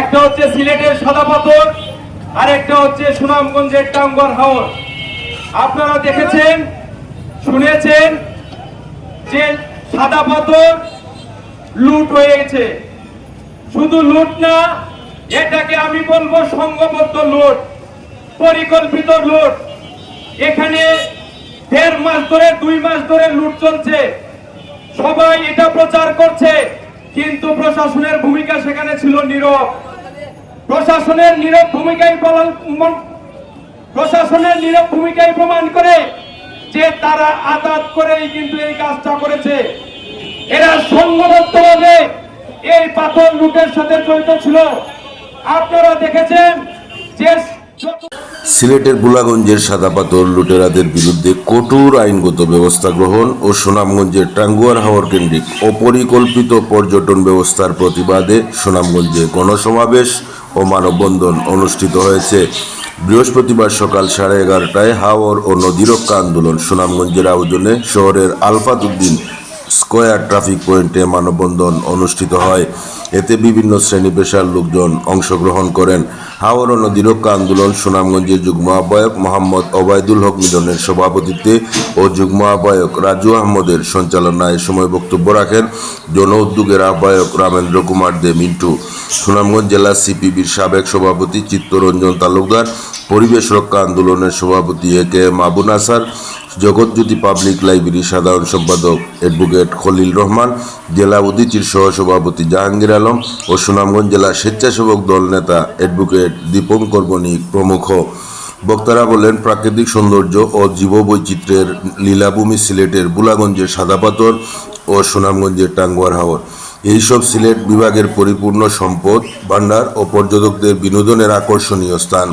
একটা হচ্ছে সিলেটের সাদা পাথর আর একটা হচ্ছে সুনামগঞ্জের টাঙ্গর হাওর। আপনারা দেখেছেন, শুনেছেন যে সাদা পাথর লুট হয়ে গেছে শুধু লুট না, এটাকে আমি বলব সংঘবদ্ধ লুট, পরিকল্পিত লুট। এখানে দেড় মাস ধরে, দুই মাস ধরে লুট চলছে। সবাই এটা প্রচার করছে। কিন্তু প্রশাসনের ভূমিকা সেখানে ছিল নীরব। প্রশাসনের নীরব ভূমিকাই প্রশাসনের নীরব ভূমিকাই প্রমাণ করে যে তারা আঘাত করেই কিন্তু এই কাজটা করেছে। এরা সংঘবদ্ধভাবে এই পাথর লুটের সাথে জড়িত ছিল। আপনারা দেখেছেন যে সিলেটের বুলাগঞ্জের সাদাপাথর লুটেরাদের বিরুদ্ধে কঠোর আইনগত ব্যবস্থা গ্রহণ ও সুনামগঞ্জের টাঙ্গুয়ার হাওর কেন্দ্রিক অপরিকল্পিত পর্যটন ব্যবস্থার প্রতিবাদে সুনামগঞ্জে গণসমাবেশ ও মানববন্ধন অনুষ্ঠিত হয়েছে। বৃহস্পতিবার সকাল সাড়ে এগারোটায় হাওর ও নদীরক্ষা আন্দোলন সুনামগঞ্জের আয়োজনে শহরের আলফাত উদ্দিন স্কোয়ার ট্রাফিক পয়েন্টে মানববন্ধন অনুষ্ঠিত হয়। এতে বিভিন্ন শ্রেণি পেশার লোকজন অংশগ্রহণ করেন। হাওড় নদীরক্ষা আন্দোলন সুনামগঞ্জের যুগ্ম আহ্বায়ক মোহাম্মদ ওবায়দুল হক মিলনের সভাপতিত্বে ও যুগ্ম আহ্বায়ক রাজু আহমদের সঞ্চালনায় সময় বক্তব্য রাখেন জন উদ্যোগের আহ্বায়ক রামেন্দ্র কুমার দে মিন্টু। সুনামগঞ্জ জেলা সিপিবির সাবেক সভাপতি চিত্তরঞ্জন তালুকদার, পরিবেশ রক্ষা আন্দোলনের সভাপতি এ কে এম আবু নাসার, জগৎজ্যোতি পাবলিক লাইব্রেরি সাধারণ সম্পাদক অ্যাডভোকেট খলিল রহমান, জেলা উদীচির সহসভাপতি জাহাঙ্গীর আলম ও সুনামগঞ্জ জেলা স্বেচ্ছাসেবক দল নেতা অ্যাডভোকেট দীপঙ্কর বণিক প্রমুখ। বক্তারা বলেন, প্রাকৃতিক সৌন্দর্য ও জীববৈচিত্র্যের লীলাভূমি সিলেটের বুলাগঞ্জের সাদাপাথর ও সুনামগঞ্জের টাঙ্গুয়ার হাওর। এইসব সিলেট বিভাগের পরিপূর্ণ সম্পদ, ভাণ্ডার ও পর্যটকদের বিনোদনের আকর্ষণীয় স্থান।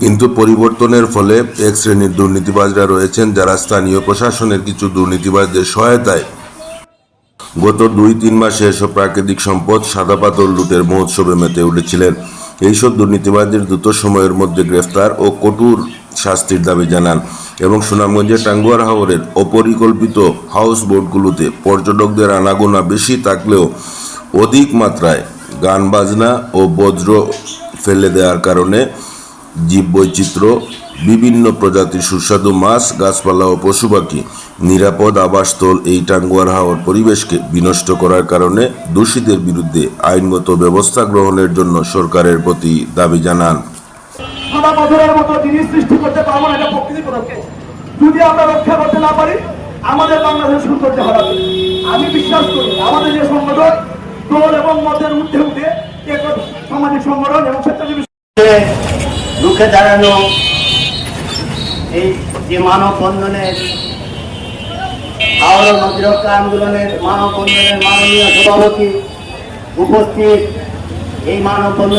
কিন্তু পরিবর্তনের ফলে এক শ্রেণির দুর্নীতিবাজরা রয়েছেন যারা স্থানীয় প্রশাসনের কিছু দুর্নীতিবাজদের সহায়তায় গত দুই তিন মাসে এসব প্রাকৃতিক সম্পদ, সাদা পাথর লুটের মহোৎসবে মেতে উঠেছিলেন। এইসব দুর্নীতিবাজদের দ্রুত সময়ের মধ্যে গ্রেফতার ও কঠোর শাস্তির দাবি জানান এবং সুনামগঞ্জের টাঙ্গুয়ার হাওরের অপরিকল্পিত হাউস বোটগুলোতে পর্যটকদের আনাগোনা বেশি থাকলেও অধিক মাত্রায় গান বাজনা ও বজ্র ফেলে দেওয়ার কারণে জীববৈচিত্র্য, বিভিন্ন প্রজাতির সুস্বাদু মাছ, গাছপালা ও পশু পাখি নিরাপদ আবাসস্থল এই টাঙ্গুয়ার হাওয়ার পরিবেশকে বিনষ্ট করার কারণে দোষীদের বিরুদ্ধে আইনগত ব্যবস্থা গ্রহণের জন্য সরকারের প্রতি দাবি জানান। যদি আমরা রক্ষা করতে না পারি, আমাদের বাংলাদেশের সৌন্দর্য হারাবে আমি বিশ্বাস করি, আমাদের যে সংগঠন, দল এবং মতের ঊর্ধ্বে উঠে সামাজিক সংগঠন এবং রুখে দাঁড়ানো এই যে মানববন্ধনের হাওড়া নদীরক্ষা আন্দোলনের মানববন্ধনের মাননীয় সভাপতি উপস্থিত এই মানববন্ধন